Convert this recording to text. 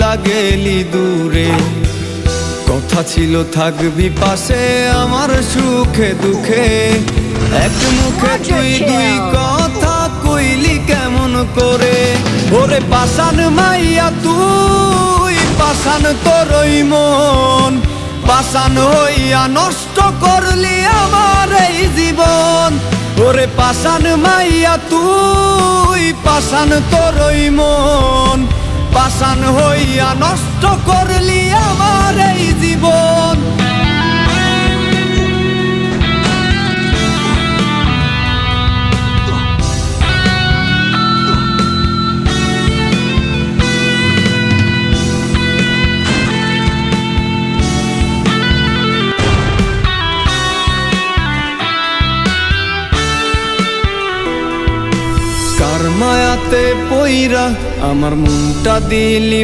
ভুইলা গেলি দূরে। কথা ছিল থাকবি পাশে আমার সুখে দুঃখে। এক মুখে তুই দুই কথা কইলি কেমন করে? ওরে পাশান মাইয়া তুই পাশান তোরই মন। পাশান হইয়া নষ্ট করলি আমার এই জীবন। ওরে পাশান মাইয়া তুই পাশান তোরই মন। পাশান হইয়া নষ্ট করলি মায়াতে পইরা আমার মনটা দিলি